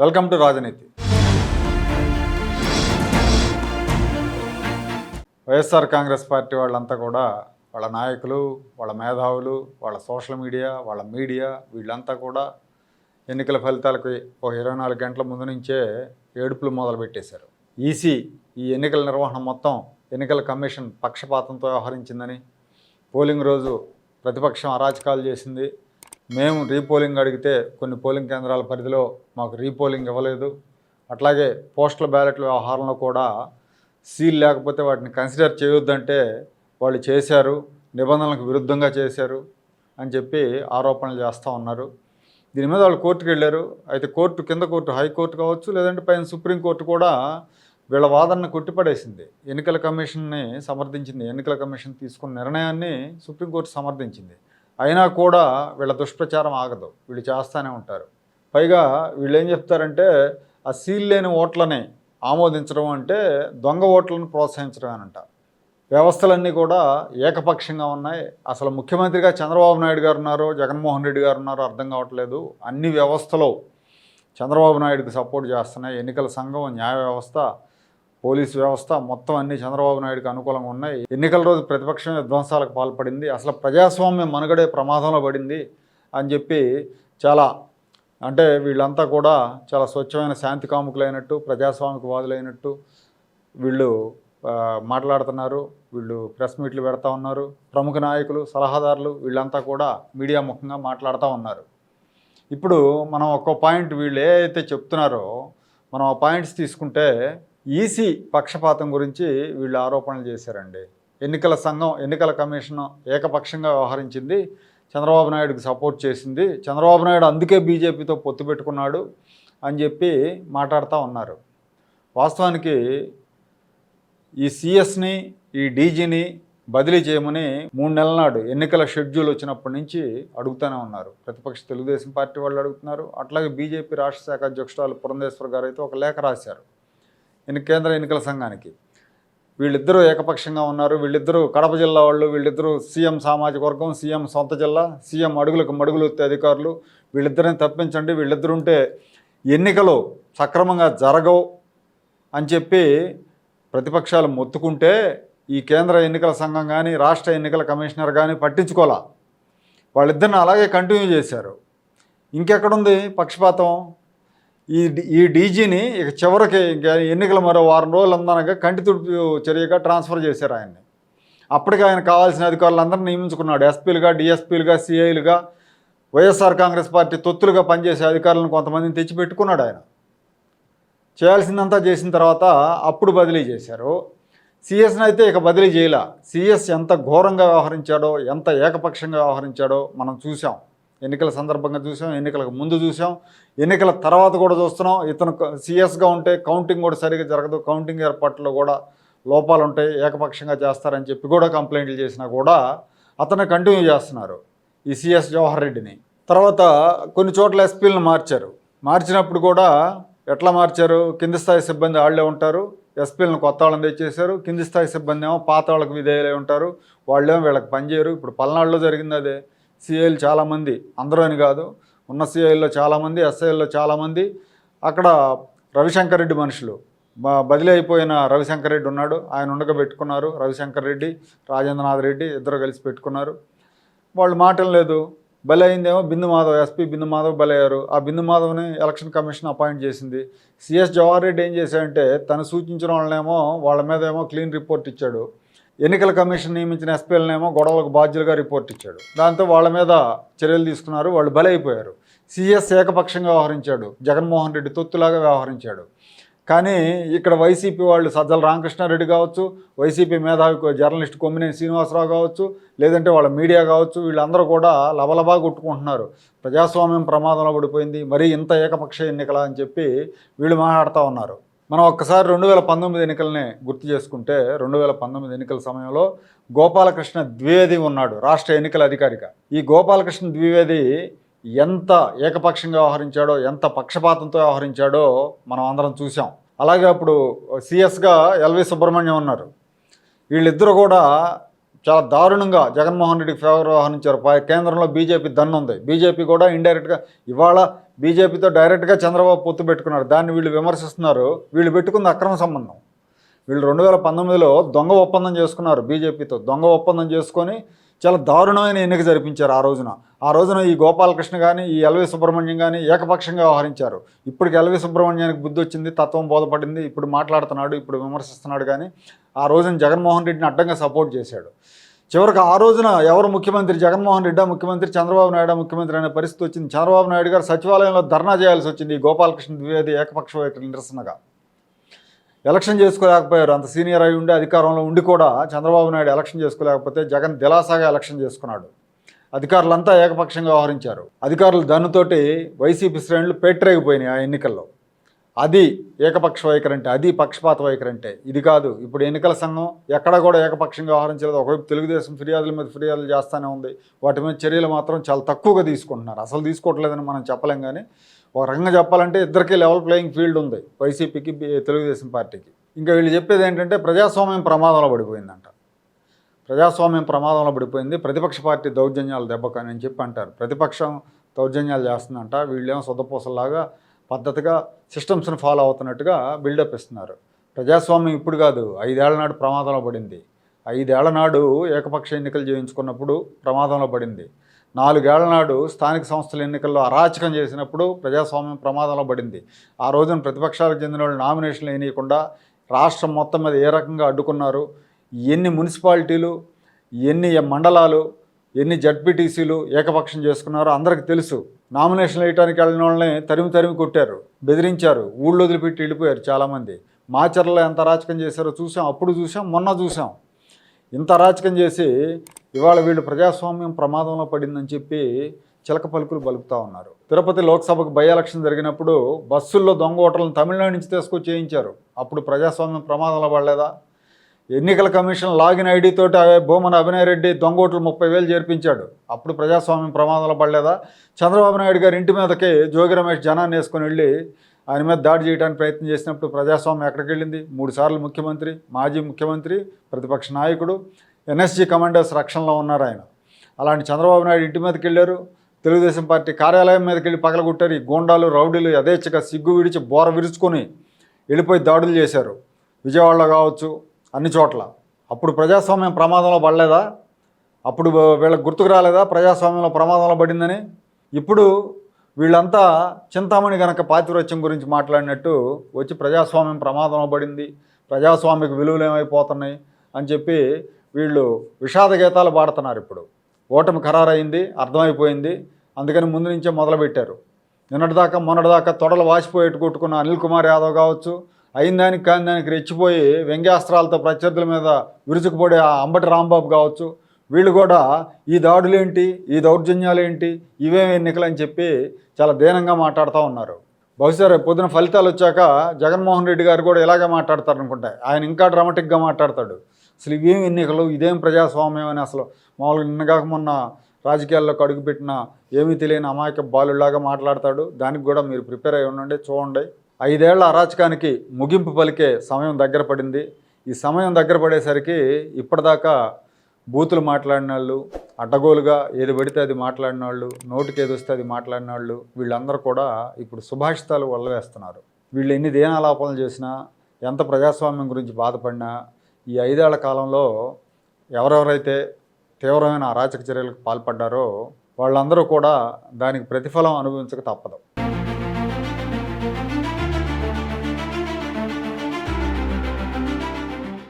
Welcome to రాజనీతి. YSR Congress party వాళ్ళంతా కూడా వాళ్ళ నాయకులు వాళ్ళ మేధావులు వాళ్ళ సోషల్ మీడియా వాళ్ళ మీడియా వీళ్ళంతా కూడా ఎన్నికల ఫలితాలకి ఒక ఇరవై నాలుగు గంటల ముందు నుంచే ఏడుపులు మొదలుపెట్టేశారు. ఈసీ ఈ ఎన్నికల నిర్వహణ మొత్తం ఎన్నికల కమిషన్ పక్షపాతంతో వ్యవహరించిందని పోలింగ్ రోజు ప్రతిపక్షం అరాచకాలు చేసింది. మేము రీపోలింగ్ అడిగితే కొన్ని పోలింగ్ కేంద్రాల పరిధిలో మాకు రీపోలింగ్ ఇవ్వలేదు. అట్లాగే పోస్టల్ బ్యాలెట్ల వ్యవహారంలో కూడా సీల్ లేకపోతే వాటిని కన్సిడర్ చేయొద్దంటే వాళ్ళు చేశారు నిబంధనలకు విరుద్ధంగా చేశారు అని చెప్పి ఆరోపణలు చేస్తూ ఉన్నారు. దీని మీద వాళ్ళు కోర్టుకు వెళ్ళారు. అయితే కోర్టు కింద కోర్టు హైకోర్టు కావచ్చు లేదంటే పైన సుప్రీంకోర్టు కూడా వీళ్ళ వాదనను కొట్టిపడేసింది. ఎన్నికల కమిషన్ని సమర్థించింది ఎన్నికల కమిషన్ తీసుకున్న నిర్ణయాన్ని సుప్రీంకోర్టు సమర్థించింది. అయినా కూడా వీళ్ళ దుష్ప్రచారం ఆగదు. వీళ్ళు చేస్తూనే ఉంటారు. పైగా వీళ్ళు ఏం చెప్తారంటే ఆ సీల్ లేని ఓట్లని ఆమోదించడం అంటే దొంగ ఓట్లను ప్రోత్సహించడం వ్యవస్థలన్నీ కూడా ఏకపక్షంగా ఉన్నాయి. అసలు ముఖ్యమంత్రిగా చంద్రబాబు నాయుడు గారు ఉన్నారు జగన్మోహన్ రెడ్డి గారు ఉన్నారు అర్థం కావట్లేదు. అన్ని వ్యవస్థలో చంద్రబాబు నాయుడుకి సపోర్ట్ చేస్తున్నాయి. ఎన్నికల సంఘం న్యాయ వ్యవస్థ పోలీసు వ్యవస్థ మొత్తం అన్ని చంద్రబాబు నాయుడుకి అనుకూలంగా ఉన్నాయి. ఎన్నికల రోజు ప్రతిపక్షం విధ్వంసాలకు పాల్పడింది. అసలు ప్రజాస్వామ్యం మనుగడే ప్రమాదంలో పడింది అని చెప్పి చాలా అంటే వీళ్ళంతా కూడా చాలా స్వచ్ఛమైన శాంతి కాముకులైనట్టు ప్రజాస్వామికవాదులైనట్టు వీళ్ళు మాట్లాడుతున్నారు. వీళ్ళు ప్రెస్ మీట్లు పెడతా ఉన్నారు. ప్రముఖ నాయకులు సలహాదారులు వీళ్ళంతా కూడా మీడియా ముఖంగా మాట్లాడుతూ ఉన్నారు. ఇప్పుడు మనం ఒక్కో పాయింట్ వీళ్ళు ఏ అయితే చెప్తున్నారో మనం ఆ పాయింట్స్ తీసుకుంటే ఈసీ పక్షపాతం గురించి వీళ్ళు ఆరోపణలు చేశారండి. ఎన్నికల సంఘం ఎన్నికల కమిషన్ ఏకపక్షంగా వ్యవహరించింది. చంద్రబాబు నాయుడుకి సపోర్ట్ చేసింది. చంద్రబాబు నాయుడు అందుకే బీజేపీతో పొత్తు పెట్టుకున్నాడు అని చెప్పి మాట్లాడుతూ ఉన్నారు. వాస్తవానికి ఈ సిఎస్ని ఈ డీజీని బదిలీ చేయమని మూడు నెలల నాడు ఎన్నికల షెడ్యూల్ వచ్చినప్పటి నుంచి అడుగుతూనే ఉన్నారు. ప్రతిపక్ష తెలుగుదేశం పార్టీ వాళ్ళు అడుగుతున్నారు. అట్లాగే బీజేపీ రాష్ట్ర శాఖ అధ్యక్షురాలు పురంధేశ్వర్ గారు అయితే ఒక లేఖ రాశారు. కేంద్ర ఎన్నికల సంఘానికి. వీళ్ళిద్దరూ ఏకపక్షంగా ఉన్నారు. వీళ్ళిద్దరూ కడప జిల్లా వాళ్ళు వీళ్ళిద్దరూ సీఎం సామాజిక వర్గం సీఎం సొంత జిల్లా సీఎం అడుగులకు మడుగులు అధికారులు. వీళ్ళిద్దరిని తప్పించండి. వీళ్ళిద్దరు ఉంటే ఎన్నికలు సక్రమంగా జరగవు అని చెప్పి ప్రతిపక్షాలు మొత్తుకుంటే ఈ కేంద్ర ఎన్నికల సంఘం కానీ రాష్ట్ర ఎన్నికల కమిషనర్ కానీ పట్టించుకోలే. వాళ్ళిద్దరిని అలాగే కంటిన్యూ చేశారు. ఇంకెక్కడుంది పక్షపాతం? ఈ ఈ డీజీని ఇక చివరికి ఇంకా ఎన్నికల మరో వారం రోజులు అందనగా కంటి తుడుపు చర్యగా ట్రాన్స్ఫర్ చేశారు ఆయన్ని. అప్పటికి ఆయన కావాల్సిన అధికారులందరినీ నియమించుకున్నాడు. ఎస్పీలుగా డిఎస్పీలుగా సిఐలుగా వైఎస్ఆర్ కాంగ్రెస్ పార్టీ తొత్తులుగా పనిచేసే అధికారులను కొంతమందిని తెచ్చిపెట్టుకున్నాడు ఆయన. చేయాల్సిందంతా చేసిన తర్వాత అప్పుడు బదిలీ చేశారు. సిఎస్ని అయితే ఇక బదిలీ చేయలే. సిఎస్ ఎంత ఘోరంగా వ్యవహరించాడో ఎంత ఏకపక్షంగా వ్యవహరించాడో మనం చూసాం ఎన్నికల సందర్భంగా చూసాం ఎన్నికలకు ముందు చూసాం. ఎన్నికల తర్వాత కూడా చూస్తున్నాం. ఇతను సీఎస్గా ఉంటే కౌంటింగ్ కూడా సరిగా జరగదు. కౌంటింగ్ ఏర్పాట్లో కూడా లోపాలు ఉంటాయి. ఏకపక్షంగా చేస్తారని చెప్పి కూడా కంప్లైంట్లు చేసినా కూడా అతను కంటిన్యూ చేస్తున్నారు ఈ సిఎస్ జవహర్ రెడ్డిని. తర్వాత కొన్ని చోట్ల ఎస్పీలను మార్చారు. మార్చినప్పుడు కూడా ఎట్లా మార్చారు? కింది స్థాయి సిబ్బంది వాళ్ళే ఉంటారు. ఎస్పీలను కొత్త వాళ్ళని తెచ్చేశారు. కింది స్థాయి సిబ్బంది ఏమో పాత వాళ్ళకి విధేయులై ఉంటారు. వాళ్ళేమో వీళ్ళకి పనిచేయరు ఇప్పుడు పల్నాడులో జరిగింది అదే. సిఐలు చాలామంది అందరూ అని కాదు ఉన్న సిఐల్లో చాలామంది ఎస్ఐల్లో చాలామంది. అక్కడ రవిశంకర్ రెడ్డి మనుషులు. బదిలీ అయిపోయిన రవిశంకర్ రెడ్డి ఉన్నాడు. ఆయన ఉండగా పెట్టుకున్నారు రవిశంకర్ రెడ్డి రాజేంద్రనాథ్ రెడ్డి ఇద్దరు కలిసి పెట్టుకున్నారు. వాళ్ళు మాటలు లేదు. బలి అయిందేమో బిందు మాధవ్ ఎస్పీ బిందు మాధవ్ బలి అయ్యారు ఆ బిందు మాధవ్ని ఎలక్షన్ కమిషన్ అపాయింట్ చేసింది. సిఎస్ జవహర్ రెడ్డి ఏం చేశాడంటే తను సూచించిన వాళ్ళనేమో వాళ్ళ మీద ఏమో క్లీన్ రిపోర్ట్ ఇచ్చాడు. ఎన్నికల కమిషన్ నియమించిన ఎస్పీలనేమో గొడవలకు బాధ్యులుగా రిపోర్ట్ ఇచ్చాడు. దాంతో వాళ్ళ మీద చర్యలు తీసుకున్నారు. వాళ్ళు బలైపోయారు. సీఎస్ ఏకపక్షంగా వ్యవహరించాడు. జగన్మోహన్ రెడ్డి తొత్తులాగా వ్యవహరించాడు. కానీ ఇక్కడ వైసీపీ వాళ్ళు సజ్జల రామకృష్ణారెడ్డి కావచ్చు వైసీపీ మేధావి జర్నలిస్ట్ కొమ్మినేని శ్రీనివాసరావు కావచ్చు లేదంటే వాళ్ళ మీడియా కావచ్చు వీళ్ళందరూ కూడా లబలబా కొట్టుకుంటున్నారు. ప్రజాస్వామ్యం ప్రమాదంలో పడిపోయింది. మరీ ఇంత ఏకపక్ష ఎన్నికల అని చెప్పి వీళ్ళు మాట్లాడుతూ ఉన్నారు. మనం ఒక్కసారి రెండు వేల పంతొమ్మిది ఎన్నికలనే గుర్తు చేసుకుంటే రెండు వేల పంతొమ్మిది ఎన్నికల సమయంలో గోపాలకృష్ణ ద్వివేది ఉన్నాడు రాష్ట్ర ఎన్నికల అధికారిగా ఈ గోపాలకృష్ణ ద్వివేది ఎంత ఏకపక్షంగా వ్యవహరించాడో ఎంత పక్షపాతంతో వ్యవహరించాడో మనం అందరం చూసాం అలాగే అప్పుడు సిఎస్గా ఎల్వి సుబ్రహ్మణ్యం ఉన్నారు. వీళ్ళిద్దరూ కూడా చాలా దారుణంగా జగన్మోహన్ రెడ్డికి ఫేవర్ వ్యవహరించారు. కేంద్రంలో బీజేపీ దన్ను ఉంది బీజేపీ కూడా ఇండైరెక్ట్గా ఇవాళ బీజేపీతో డైరెక్ట్గా చంద్రబాబు పొత్తు పెట్టుకున్నారు. దాన్ని వీళ్ళు విమర్శిస్తున్నారు. వీళ్ళు పెట్టుకుంది అక్రమ సంబంధం. వీళ్ళు రెండు వేల పంతొమ్మిదిలో దొంగ ఒప్పందం చేసుకున్నారు బీజేపీతో. దొంగ ఒప్పందం చేసుకొని చాలా దారుణమైన ఎన్నిక జరిపించారు ఆ రోజున. ఆ రోజున ఈ గోపాలకృష్ణ కానీ ఈ ఎల్వి సుబ్రహ్మణ్యం కానీ ఏకపక్షంగా వ్యవహరించారు. ఇప్పటికి ఎల్వి సుబ్రహ్మణ్యానికి బుద్ధి వచ్చింది తత్వం బోధపడింది ఇప్పుడు మాట్లాడుతున్నాడు ఇప్పుడు విమర్శిస్తున్నాడు కానీ ఆ రోజున జగన్మోహన్ రెడ్డిని అడ్డంగా సపోర్ట్ చేశాడు. చివరికి ఆ రోజున ఎవరు ముఖ్యమంత్రి? జగన్మోహన్ రెడ్డి ముఖ్యమంత్రి చంద్రబాబు నాయుడు ముఖ్యమంత్రి అనే పరిస్థితి వచ్చింది. చంద్రబాబు నాయుడు గారు సచివాలయంలో ధర్నా చేయాల్సి వచ్చింది. ఈ గోపాలకృష్ణ ద్వివేది ఏకపక్ష వైఖరి నిరసనగా. ఎలక్షన్ చేసుకోలేకపోయారు. అంత సీనియర్ అయి ఉండి అధికారంలో ఉండి కూడా చంద్రబాబు నాయుడు ఎలక్షన్ చేసుకోలేకపోతే జగన్ దిలాసాగా ఎలక్షన్ చేసుకున్నాడు. అధికారులంతా ఏకపక్షంగా వ్యవహరించారు. అధికారులు దానితోటి వైసీపీ శ్రేణులు పేట్రేగిపోయినాయి ఆ ఎన్నికల్లో. అది ఏకపక్ష వైఖరి అంటే అది పక్షపాత వైఖరి అంటే ఇది కాదు. ఇప్పుడు ఎన్నికల సంఘం ఎక్కడ కూడా ఏకపక్షంగా వ్యవహరించలేదు ఒకవైపు తెలుగుదేశం ఫిర్యాదుల మీద ఫిర్యాదులు చేస్తూనే ఉంది. వాటి మీద చర్యలు మాత్రం చాలా తక్కువగా తీసుకుంటున్నారు. అసలు తీసుకోవట్లేదని మనం చెప్పలేం కానీ ఒక రకంగా చెప్పాలంటే ఇద్దరికీ లెవెల్ ప్లేయింగ్ ఫీల్డ్ ఉంది వైసీపీకి తెలుగుదేశం పార్టీకి. ఇంకా వీళ్ళు చెప్పేది ఏంటంటే ప్రజాస్వామ్యం ప్రమాదంలో పడిపోయిందంట. ప్రజాస్వామ్యం ప్రమాదంలో పడిపోయింది. ప్రతిపక్ష పార్టీ దౌర్జన్యాలు దెబ్బకని అని చెప్పి అంటారు ప్రతిపక్షం దౌర్జన్యాలు చేస్తుందంట. వీళ్ళేమో సొద్దపూసలాగా పద్ధతిగా సిస్టమ్స్ని ఫాలో అవుతున్నట్టుగా బిల్డప్ ఇస్తున్నారు. ప్రజాస్వామ్యం ఇప్పుడు కాదు ఐదేళ్ళ నాడు ప్రమాదంలో పడింది. ఐదేళ్ళ నాడు ఏకపక్ష ఎన్నికలు చేయించుకున్నప్పుడు ప్రమాదంలో పడింది. నాలుగేళ్ళ నాడు స్థానిక సంస్థల ఎన్నికల్లో అరాచకం చేసినప్పుడు ప్రజాస్వామ్యం ప్రమాదంలో పడింది. ఆ రోజున ప్రతిపక్షాలకు చెందిన వాళ్ళు నామినేషన్లు వేయకుండా రాష్ట్రం మొత్తం మీద ఏ రకంగా అడ్డుకున్నారు? ఎన్ని మున్సిపాలిటీలు ఎన్ని మండలాలు ఎన్ని జడ్పీటీసీలు ఏకపక్షం చేసుకున్నారో అందరికి తెలుసు. నామినేషన్లు వేయడానికి వెళ్ళిన వాళ్ళని తరిమి తరిమి కొట్టారు బెదిరించారు ఊళ్ళో వదిలిపెట్టి వెళ్ళిపోయారు చాలామంది. మాచర్లో ఎంత అరాచకం చేశారో చూసాం అప్పుడు చూసాం మొన్న చూసాం. ఇంత అరాచకం చేసి ఇవాళ వీళ్ళు ప్రజాస్వామ్యం ప్రమాదంలో పడిందని చెప్పి చిలక పలుకులు బలుపుతూ ఉన్నారు. తిరుపతి లోక్సభకు బై ఎలక్షన్ జరిగినప్పుడు బస్సుల్లో దొంగ ఓటర్లను తమిళనాడు నుంచి తీసుకొచ్చి చేయించారు అప్పుడు ప్రజాస్వామ్యం ప్రమాదంలో పడలేదా? ఎన్నికల కమిషన్ లాగిన్ ఐడి తోటి భూమన అభినయరెడ్డి దొంగ ఓట్లు ముప్పై వేలు చేర్పించాడు. అప్పుడు ప్రజాస్వామ్యం ప్రమాదంలో పడలేదా? చంద్రబాబు నాయుడు గారి ఇంటి మీదకి జోగి రమేష్ జనాన్ని వేసుకొని వెళ్ళి ఆయన మీద దాడి చేయడానికి ప్రయత్నం చేసినప్పుడు ప్రజాస్వామ్యం ఎక్కడికి వెళ్ళింది? మూడు సార్లు ముఖ్యమంత్రి మాజీ ముఖ్యమంత్రి ప్రతిపక్ష నాయకుడు ఎన్ఎస్జీ కమాండర్స్ రక్షణలో ఉన్నారు ఆయన. అలాంటి చంద్రబాబు నాయుడు ఇంటి మీదకి వెళ్ళారు. తెలుగుదేశం పార్టీ కార్యాలయం మీదకి వెళ్ళి పగలగొట్టారు. ఈ గోండాలు రౌడీలు యథేచ్ఛగా సిగ్గు విడిచి బోర విరుచుకొని వెళ్ళిపోయి దాడులు చేశారు. విజయవాడలో కావచ్చు అన్ని చోట్ల. అప్పుడు ప్రజాస్వామ్యం ప్రమాదంలో పడలేదా? అప్పుడు వీళ్ళకి గుర్తుకు రాలేదా? ప్రజాస్వామ్యంలో ప్రమాదంలో పడిందని? ఇప్పుడు వీళ్ళంతా చింతామణి గనక పాతివ్రత్యం గురించి మాట్లాడినట్టు వచ్చి ప్రజాస్వామ్యం ప్రమాదంలో పడింది ప్రజాస్వామిక విలువలు ఏమైపోతున్నాయి అని చెప్పి వీళ్ళు విషాద గీతాలు పాడుతున్నారు ఇప్పుడు. ఓటమి ఖరారైంది అర్థమైపోయింది అందుకని ముందు నుంచే మొదలుపెట్టారు. నిన్నటిదాకా మొన్నటిదాకా తొడలు వాసిపోయేట్టు కొట్టుకున్న అనిల్ కుమార్ యాదవ్ కావచ్చు అయిన దానికి కాని దానికి రెచ్చిపోయి వ్యంగ్యాస్త్రాలతో ప్రత్యర్థుల మీద విరుచుకుపడే ఆ అంబటి రాంబాబు కావచ్చు వీళ్ళు కూడా ఈ దాడులేంటి ఈ దౌర్జన్యాలేంటి ఇవేం ఎన్నికలు అని చెప్పి చాలా దీనంగా మాట్లాడుతూ ఉన్నారు. బహుశా రేపు పొద్దున ఫలితాలు వచ్చాక జగన్మోహన్ రెడ్డి గారు కూడా ఇలాగే మాట్లాడతారు అనుకుంటా ఆయన ఇంకా డ్రామాటిక్గా మాట్లాడతాడు. అసలు ఇవేం ఎన్నికలు ఇదేం ప్రజాస్వామ్యం అని అసలు మామూలుగా నిన్నగాక మొన్న రాజకీయాల్లోకి అడుగుపెట్టిన ఏమీ తెలియని అమాయక బాలులాగా మాట్లాడతాడు. దానికి కూడా మీరు ప్రిపేర్ అయి ఉండండి చూడండి. ఐదేళ్ళ అరాచకానికి ముగింపు పలికే సమయం దగ్గర పడింది. ఈ సమయం దగ్గర పడేసరికి ఇప్పటిదాకా బూతులు మాట్లాడిన వాళ్ళు అడ్డగోలుగా ఏది పడితే అది మాట్లాడిన వాళ్ళు నోటికి ఏది వస్తే అది మాట్లాడిన వాళ్ళు వీళ్ళందరూ కూడా ఇప్పుడు సుభాషితాలు వల్లవేస్తున్నారు వీళ్ళు ఎన్ని దేనాలాపనలు చేసినా ఎంత ప్రజాస్వామ్యం గురించి బాధపడినా ఈ ఐదేళ్ళ కాలంలో ఎవరెవరైతే తీవ్రమైన అరాచక చర్యలకు పాల్పడ్డారో వాళ్ళందరూ కూడా దానికి ప్రతిఫలం అనుభవించక తప్పదు.